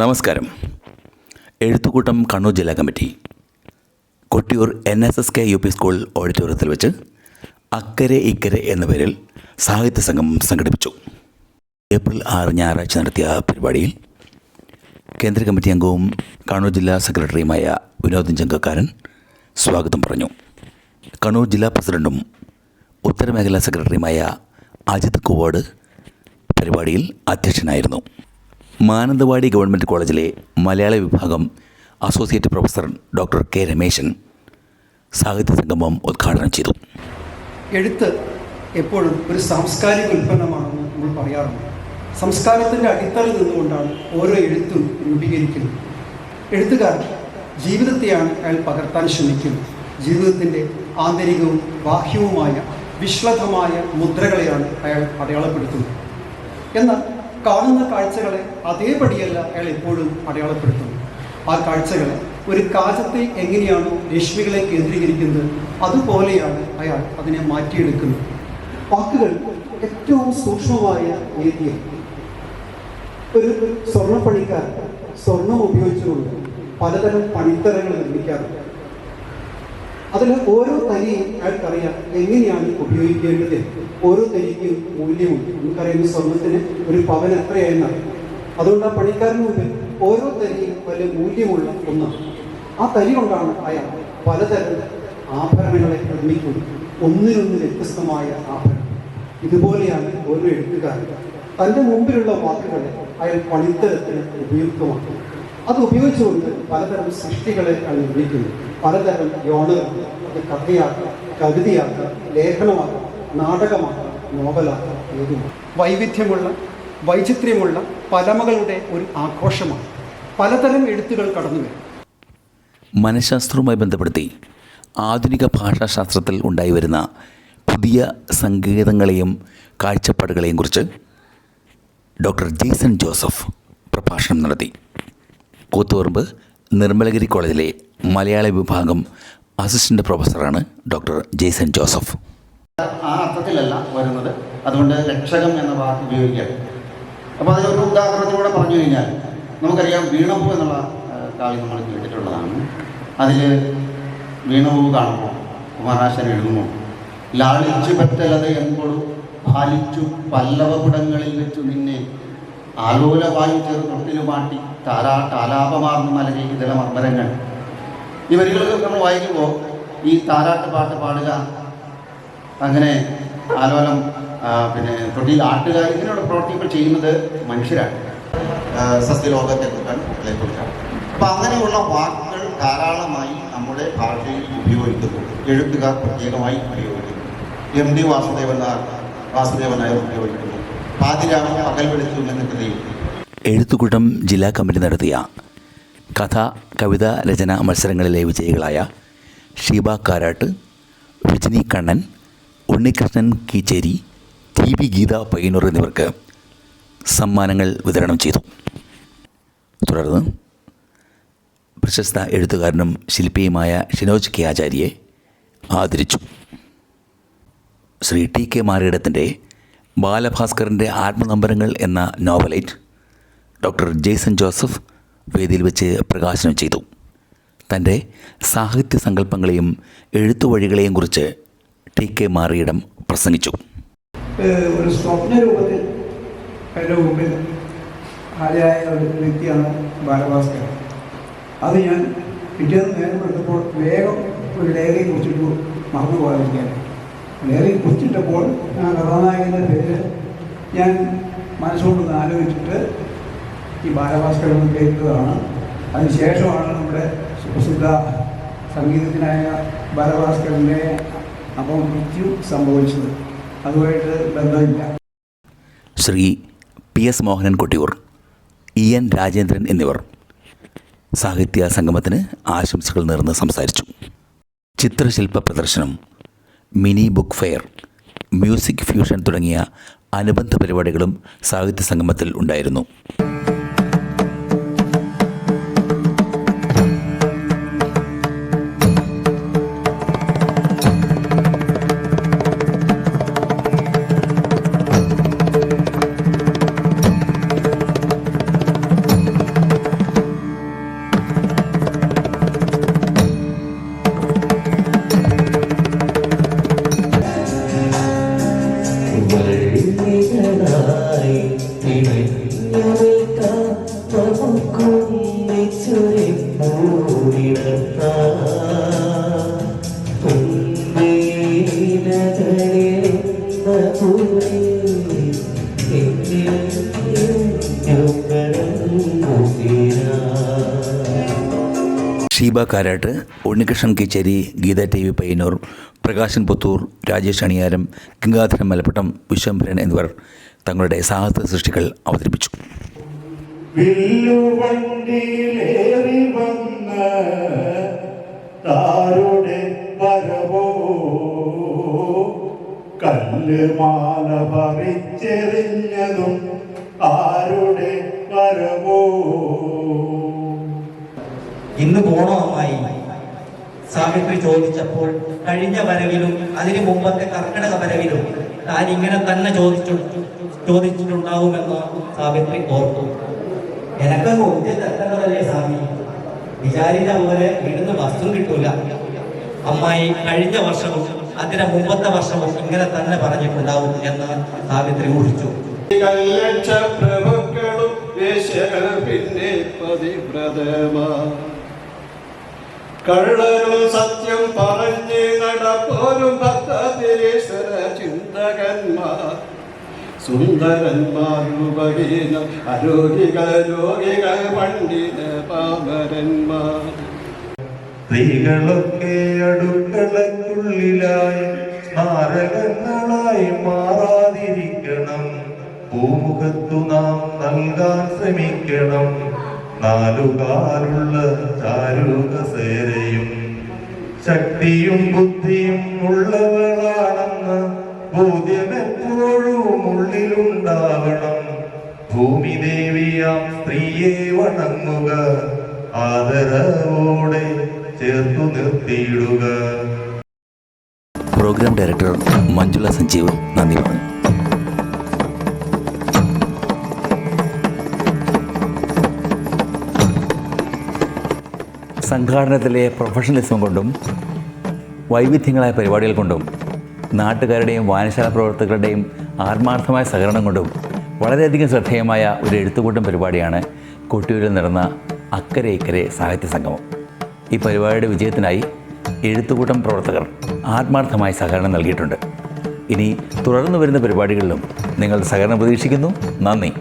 നമസ്കാരം. എഴുത്തുകൂട്ടം കണ്ണൂർ ജില്ലാ committee Kottiyoor N S S K U P school ഓഡിറ്റോറിയത്തിൽ വെച്ച് അക്കരെ ഇക്കരെ എന്ന പേരിൽ സാഹിത്യ സംഘം സംഘടിപ്പിച്ചു. ഏപ്രിൽ ആറ് ഞായറാഴ്ച നടത്തിയ പരിപാടിയിൽ കേന്ദ്ര കമ്മിറ്റി അംഗവും കണ്ണൂർ ജില്ലാ സെക്രട്ടറിയുമായ വിനോദൻ ചങ്കക്കാരൻ സ്വാഗതം പറഞ്ഞു. കണ്ണൂർ ജില്ലാ പ്രസിഡന്റും ഉത്തരമേഖലാ സെക്രട്ടറിയുമായ അജിത് കുവാട് പരിപാടിയിൽ അധ്യക്ഷനായിരുന്നു. മാനന്തവാടി ഗവൺമെന്റ് കോളേജിലെ മലയാള വിഭാഗം associate professor doctor K Rameshan സാഹിത്യ സംഗമം ഉദ്ഘാടനം ചെയ്തു. എഴുത്ത് എപ്പോഴും ഒരു സാംസ്കാരിക ഉൽപ്പന്നമാണെന്ന് നമ്മൾ പറയാറുണ്ട്. സംസ്കാരത്തിന്റെ അടിത്തറ നിന്നുകൊണ്ടാണ് ഓരോ എഴുത്തും രൂപീകരിക്കുന്നത്. എഴുത്തുകാർ ജീവിതത്തെയാണ് അയാൾ പകർത്താൻ ശ്രമിക്കുന്നത്. ജീവിതത്തിന്റെ ആന്തരികവും ബാഹ്യവുമായ വിശ്ലതമായ മുദ്രകളെയാണ് അയാൾ അടയാളപ്പെടുത്തുന്നത്. എന്നാൽ കാണുന്ന കാഴ്ചകളെ അതേപടിയല്ല അയാൾ എപ്പോഴും അടയാളപ്പെടുത്തുന്നു. ആ കാഴ്ചകളെ ഒരു കാചത്തെ എങ്ങനെയാണ് രശ്മികളെ കേന്ദ്രീകരിക്കുന്നത് അതുപോലെയാണ് അയാൾ അതിനെ മാറ്റിയെടുക്കുന്നത്. വാക്കുകൾ ഏറ്റവും സൂക്ഷ്മമായ രീതിയിൽ ഒരു സ്വർണപ്പണിക്കാരൻ സ്വർണം ഉപയോഗിച്ചുകൊണ്ട് പലതരം പണിത്തരങ്ങൾ നിർമ്മിക്കാറുണ്ട്. അതിൽ ഓരോ തരിയും അയാൾക്കറിയാം എങ്ങനെയാണ് ഉപയോഗിക്കേണ്ടത്? ഓരോ തരിക്കും മൂല്യമുണ്ട്. നമുക്കറിയാം സ്വർണത്തിന് ഒരു പവൻ എത്രയായെന്നാണ് അതുകൊണ്ട് ആ പണിക്കാരന് മുമ്പിൽ ഓരോ തരിയും വലിയ മൂല്യമുള്ള ഒന്നാണ്. ആ തരി കൊണ്ടാണ് അയാൾ പലതരം ആഭരണങ്ങളെ നിർമ്മിക്കുന്നത്. ഒന്നിനൊന്ന് വ്യത്യസ്തമായ ആഭരണം. ഇതുപോലെയാണ് ഓരോ എഴുത്തുകാരൻ. തന്റെ മുമ്പിലുള്ള വാക്കുകളെ അയാൾ പണിത്തരത്തിന് ഉപയുക്തമാക്കും അത് ഉപയോഗിച്ചുകൊണ്ട് പലതരം സൃഷ്ടികളെ ആണ് വിളിക്കുന്നു. പലതരം യോണുകൾ അത് കഥയാക്കാം കവിതയാക്കാം ലേഖനമാക്കാം നാടകമാക്കാം നോവലാക്കാം ഏതും വൈവിധ്യമുള്ള വൈചിത്ര്യമുള്ള പലമകളുടെ ഒരു ആഘോഷമാണ്. പലതരം എഴുത്തുകൾ കടന്നു വരും. മനഃശാസ്ത്രവുമായി ബന്ധപ്പെടുത്തി ആധുനിക ഭാഷാശാസ്ത്രത്തിൽ ഉണ്ടായി വരുന്ന പുതിയ സങ്കേതങ്ങളെയും കാഴ്ചപ്പാടുകളെയും കുറിച്ച് ഡോക്ടർ ജെയ്സൺ ജോസഫ് പ്രഭാഷണം നടത്തി. കൂത്തുപറമ്പ് നിർമ്മലഗിരി കോളേജിലെ മലയാള വിഭാഗം അസിസ്റ്റന്റ് പ്രൊഫസറാണ് ഡോക്ടർ ജെയ്സൺ ജോസഫ്. ആ അർത്ഥത്തിലല്ല വരുന്നത്. അതുകൊണ്ട് രക്ഷകം എന്ന വാക്ക് ഉപയോഗിക്കാം. അപ്പോൾ അതിനൊരു ഉദാഹരണത്തിലൂടെ പറഞ്ഞു കഴിഞ്ഞാൽ നമുക്കറിയാം വീണപ്പൂ എന്നുള്ള കാവ്യം നമ്മൾ കേട്ടിട്ടുള്ളതാണ്. അതിൽ വീണപ്പൂ കാണുമ്പോൾ കുമാരാശൻ എഴുതുന്നു ലാളിച്ചു പറ്റലത് എമ്പോഴും പാലിച്ചു പല്ലവപുടങ്ങളിൽ വെച്ചു നിന്നെ. ആലോലവായു ചെറു തൊട്ടിലു മാട്ടി താരാ താലാപമാർന്ന് മലരി ഇതര മർമ്മരങ്ങൾ ഈ വരികൾ നമ്മൾ വായിക്കുമ്പോൾ ഈ താരാട്ട് പാട്ട് പാടുക അങ്ങനെ ആലോലം പിന്നെ തൊട്ടിയിൽ ആട്ടുക ഇങ്ങനെയുള്ള പ്രവർത്തികൾ ചെയ്യുന്നത് മനുഷ്യരാണ്. സസ്യലോകത്തെ കുറിച്ചാണ് കുറിച്ചാണ് അപ്പം അങ്ങനെയുള്ള വാക്കുകൾ ധാരാളമായി നമ്മുടെ ഭാഷയിൽ ഉപയോഗിക്കുന്നു. എഴുത്തുകാർ പ്രത്യേകമായി ഉപയോഗിക്കുന്നു. എം ഡി വാസുദേവൻ നായർ ഉപയോഗിക്കുന്നു. എഴുത്തുകൂട്ടം ജില്ലാ കമ്മിറ്റി നടത്തിയ കഥ കവിത രചന മത്സരങ്ങളിലെ വിജയികളായ ഷീബ കാരാട്ട് രജനി കണ്ണൻ ഉണ്ണികൃഷ്ണൻ കീച്ചേരി ടി വി ഗീത പയ്യന്നൂർ എന്നിവർക്ക് സമ്മാനങ്ങൾ വിതരണം ചെയ്തു. തുടർന്ന് പ്രശസ്ത എഴുത്തുകാരനും ശില്പിയുമായ ഷിനോജ് കെ ആചാര്യയെ ആദരിച്ചു. ശ്രീ ടി കെ മാറിയിടത്തിന്റെ ബാലഭാസ്കറിന്റെ ആത്മനമ്പരങ്ങൾ എന്ന നോവലേറ്റ് ഡോക്ടർ ജെയ്സൺ ജോസഫ് വേദിയിൽ വെച്ച് പ്രകാശനം ചെയ്തു. തന്റെ സാഹിത്യ സങ്കല്പങ്ങളെയും എഴുത്തുവഴികളെയും കുറിച്ച് ടി കെ മാറിയിടം പ്രസംഗിച്ചു. ഒരു സ്വപ്ന രൂപത്തിൽ എന്റെ മുമ്പിൽ ഹാജരായ ഒരു വ്യക്തിയാണ് ബാലഭാസ്കർ. അത് ഞാൻ പിറ്റേന്ന് നേരം എടുത്തപ്പോൾ വേഗം ഒരു രേഖയെ കുറിച്ചിട്ട് മറന്നു പോകാതിരിക്കാൻ ലേഖയെ കുറിച്ചിട്ടപ്പോൾ ആ കഥാനായകന്റെ പേര് ഞാൻ മനസ്സുകൊണ്ട് ആലോചിച്ചിട്ട് ഈ ബാലഭാസ്കരൻ പേരിട്ടതാണ് അതിനുശേഷമാണ് നമ്മുടെ സുപ്രസിദ്ധ സംഗീതജ്ഞനായ ബാലഭാസ്കരന്റെ അപമൃത്യു സംഭവിച്ചത്. അതുമായിട്ട് ബന്ധമില്ല. Shri P S Mohanan Kottiyoor E N Rajendran എന്നിവർ സാഹിത്യ സംഗമത്തിന് ആശംസകൾ നേർന്ന് സംസാരിച്ചു. ചിത്രശില്പ പ്രദർശനം mini book fair music fusion തുടങ്ങിയ അനുബന്ധ പരിപാടികളും സാഹിത്യ സംഗമത്തിൽ ഉണ്ടായിരുന്നു. ഷീബ കാരാട്ട് ഉണ്ണികൃഷ്ണൻ കിച്ചേരി ഗീത ടി വി പയ്യന്നൂർ പ്രകാശൻ പുത്തൂർ രാജേഷ് അണിയാരം ഗംഗാധരൻ മലപ്പട്ടം വിശ്വംഭരൻ എന്നിവർ തങ്ങളുടെ സാഹസ സൃഷ്ടികൾ അവതരിപ്പിച്ചു. കല്ല് മാല പറിച്ചെറിഞ്ഞതും ആരുടെ ഇന്ന് പോണോ അമ്മായി? സാവിത്രി ചോദിച്ചപ്പോൾ കഴിഞ്ഞ വരവിലും അതിനു മുമ്പത്തെ കർക്കിടക വരവിലും താൻ ഇങ്ങനെ തന്നെ ചോദിച്ചു ചോദിച്ചിട്ടുണ്ടാവുമെന്ന് സാവിത്രി ഓർത്തു. എനക്ക് ഒത്തിരി തെറ്റങ്ങളല്ലേ സ്വാമി? വിചാരിച്ച പോലെ ഇവിടുന്ന് വസ്തു കിട്ടൂല. അമ്മായി കഴിഞ്ഞ വർഷവും അതിന് മുമ്പത്തെ വർഷവും ഇങ്ങനെ തന്നെ പറഞ്ഞിട്ടുണ്ടാവും എന്ന് സാവിത്രി ഊഹിച്ചു. ലക്ഷപ്രഭുക്കളും പിന്നെ പതിവ്രതമാ. കള്ളനും സത്യം പറഞ്ഞ് നടപ്പോരും ഭക്തീശ്വര ചിന്തകന്മാർ. സുന്ദരന്മാർ ഉപഹീന അരോഗികൾ രോഗികൾ പണ്ഡിത പാമരന്മാർ. സ്ത്രീകളൊക്കെ അടുക്കളക്കുള്ളിലായി സ്മാരകങ്ങളായി മാറാതിരിക്കണം. ഭൂമുഖത്തു നാം നൽകാൻ ശ്രമിക്കണം. നാലുകാലുള്ള ചാരുകസേരയും ശക്തിയും ബുദ്ധിയും ഉള്ളവളാണെന്ന് ബോധ്യമെപ്പോഴും ഉള്ളിലുണ്ടാവണം. ഭൂമി ദേവിയാം സ്ത്രീയെ വണങ്ങുക. ആദരവോടെ ചേർത്തു നിർത്തിയിടുക. പ്രോഗ്രാം ഡയറക്ടർ മഞ്ജുള സഞ്ജീവ് നന്ദി പറഞ്ഞു. സംഘാടനത്തിലെ പ്രൊഫഷണലിസം കൊണ്ടും വൈവിധ്യങ്ങളായ പരിപാടികൾ കൊണ്ടും നാട്ടുകാരുടെയും വായനശാല പ്രവർത്തകരുടെയും ആത്മാർത്ഥമായ സഹകരണം കൊണ്ടും വളരെയധികം ശ്രദ്ധേയമായ ഒരു എഴുത്തുകൂട്ടം പരിപാടിയാണ് കൊട്ടിയൂരിൽ നടന്ന അക്കരെ ഇക്കരെ സാഹിത്യ സംഗമം. ഈ പരിപാടിയുടെ വിജയത്തിനായി എഴുത്തുകൂട്ടം പ്രവർത്തകർ ആത്മാർത്ഥമായി സഹകരണം നൽകിയിട്ടുണ്ട്. ഇനി തുടർന്നു വരുന്ന പരിപാടികളിലും നിങ്ങളുടെ സഹകരണം പ്രതീക്ഷിക്കുന്നു. നന്ദി.